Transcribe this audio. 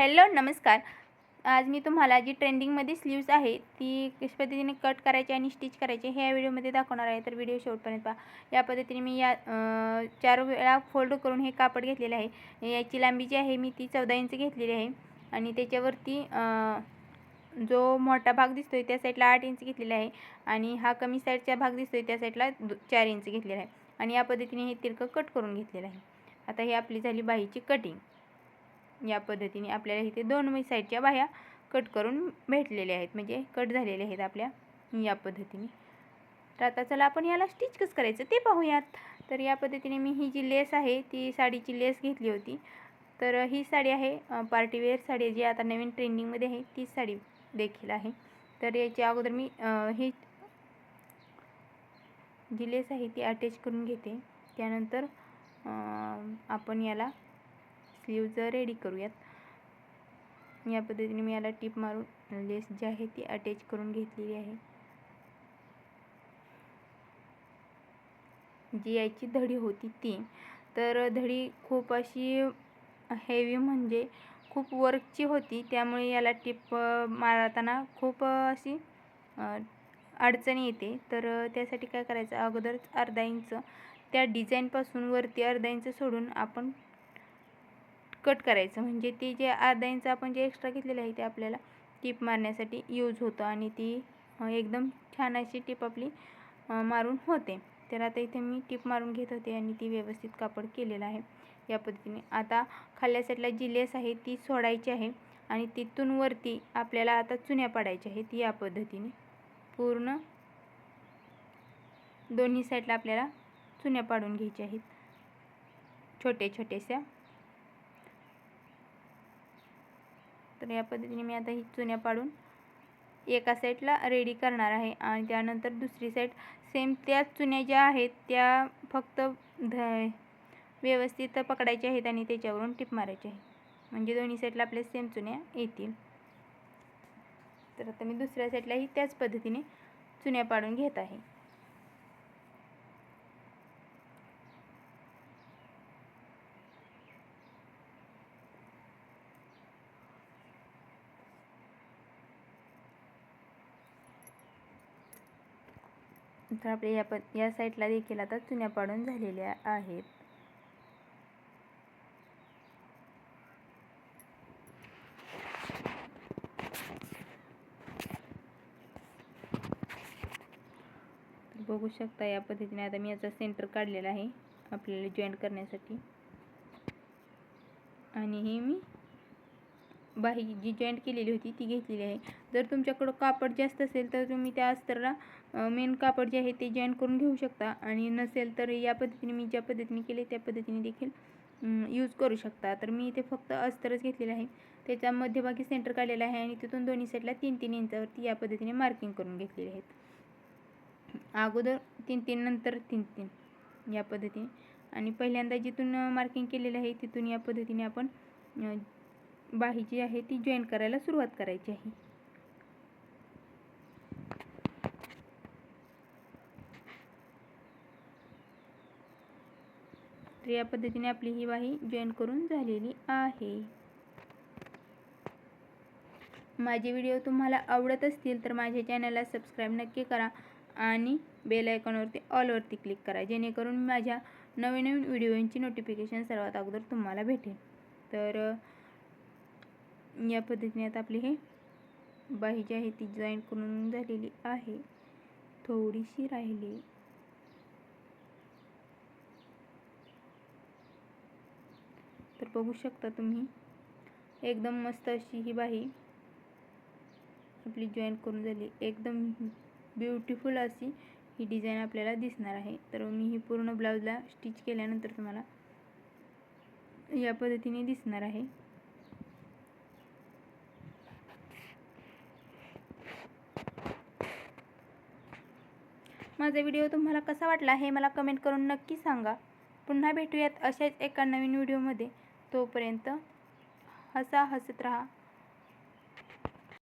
Hello नमस्कार. आज मी तुम्हाला जी ट्रेंडिंगमध्ये स्लीव्स आहे ती कशा पद्धतीने कट करायची आणि स्टिच करायची हे या व्हिडिओमध्ये दाखवणार आहे. तर व्हिडिओ शेवटपर्यंत पहा. या पद्धतीने मी या चार वेळा फोल्ड करून हे कापड घेतलेलं आहे. याची लांबी जी आहे मी ती चौदा इंच घेतलेली आहे. आणि त्याच्यावरती जो मोठा भाग दिसतो आहे त्या साईडला आठ इंच घेतलेला आहे. आणि हा कमी साईडचा भाग दिसतो आहे त्या साईडला चार इंच घेतलेला आहे. आणि या पद्धतीने हे तिरकं कट करून घेतलेलं आहे. आता ही आपली झाली बाहीची कटिंग. या पद्धतीने आपल्याला इथे दोन साईडच्या बाह्या कट करून भेटलेल्या आहेत. म्हणजे कट झालेल्या आहेत आपल्या या पद्धतीने. तर आता चला आपण याला स्टिच कसं करायचं. ते पाहूयात. तर या पद्धतीने मी ही जी लेस आहे ती साडीची लेस घेतली होती. तर ही साडी आहे पार्टीवेअर साडी जी आता नवीन ट्रेंडिंगमध्ये आहे तीच साडी देखील आहे. तर याच्या अगोदर मी ही जी लेस आहे ती अटॅच करून घेते. त्यानंतर आपण याला स्लीव्ज रेडी करूयात. या पद्धतीने मी याला टीप मारून लेस जी आहे ती अटॅच करून घेतलेली आहे. जी याची धडी होती ती. तर धडी खूप अशी हेवी म्हणजे खूप वर्कची होती. त्यामुळे याला टिप मारताना खूप अशी अडचणी येते. तर त्यासाठी काय करायचं? अगोदरच अर्धा इंच त्या डिझाईनपासून वरती अर्धा इंच सोडून आपण कट करायचं. म्हणजे ती जे अर्धा इंच आपण जे एक्स्ट्रा घेतलेलं आहे ते आपल्याला टीप मारण्यासाठी यूज होतं आणि ती एकदम छान अशी टीप आपली मारून होते. तर आता इथे मी टीप मारून घेत होते आणि ती व्यवस्थित कापड केलेलं आहे या पद्धतीने. आता खाल्ल्या साईडला जी लेस आहे ती सोडायची आहे आणि तिथून वरती आपल्याला आता चुन्या पाडायच्या आहेत या पद्धतीने. पूर्ण दोन्ही साईडला आपल्याला चुन्या पाडून घ्यायच्या आहेत. छोट्या छोट्याशा तर या पद्धतीने मी आता ही चुन्या पाडून एका साईडला रेडी करणार आहे आणि त्यानंतर दुसरी साईड सेम त्याच चुन्या ज्या आहेत त्या फक्त ध व्यवस्थित पकडायच्या आहेत आणि त्याच्यावरून टिप मारायची आहे. म्हणजे दोन्ही साईडला आपल्या सेम चुन्या येतील. तर आता मी दुसऱ्या साईडलाही त्याच पद्धतीने चुन्या पाडून घेत आहे. तर आपल्या या प या साईडला देखील आता चुन्या पाडून झालेल्या आहेत. बघू शकता या पद्धतीने आता मी याचा सेंटर काढलेला आहे आपल्याला जॉईंट करण्यासाठी. आणि हे मी बाही जी जॉईंट केलेली होती ती घेतलेली आहे. जर तुमच्याकडं कापड जास्त असेल तर तुम्ही त्या अस्तरला मेन कापड जे आहे ते जॉईन करून घेऊ शकता. आणि नसेल तर या पद्धतीने मी ज्या पद्धतीने केले त्या पद्धतीने देखील यूज करू शकता. तर मी इथे फक्त अस्तरच घेतलेलं आहे. त्याच्या मध्यभागी सेंटर काढलेला आहे आणि तिथून दोन्ही साईडला तीन तीन इंचावरती या पद्धतीने मार्किंग करून घेतलेले आहेत. अगोदर तीन तीन नंतर तीन तीन या पद्धतीने. आणि पहिल्यांदा जिथून मार्किंग केलेलं आहे तिथून या पद्धतीने आपण बाही जी आहे ती जॉईन करायला सुरुवात करायची आहे. तर या पद्धतीने आपली ही बाही जॉईन करून झालेली आहे. माझे व्हिडिओ तुम्हाला आवडत असतील तर माझ्या चॅनलला सबस्क्राईब नक्की करा आणि बेल आयकॉनवरती ऑलवरती क्लिक करा जेणेकरून माझ्या नवीन नवीन व्हिडिओंची नोटिफिकेशन सर्वात अगोदर तुम्हाला भेटेल. तर या पद्धतीने आता आपली हे बाही जी आहे ती जॉईन करून झालेली आहे. थोडीशी राहिली. बघू शकता तुम्ही. एकदम मस्त अशी ही बाही आपली जॉईन करून झाली. एकदम ब्युटिफुल अशी ही डिझाईन आपल्याला दिसणार आहे. तर मी ही पूर्ण ब्लाऊजला स्टिच केल्यानंतर तुम्हाला या पद्धतीने दिसणार आहे. माझा व्हिडिओ तुम्हाला कसा वाटला हे मला कमेंट करून नक्की सांगा. पुन्हा भेटूयात अशाच एका नवीन व्हिडिओमध्ये तोपर्यंत हसा हसत राहा.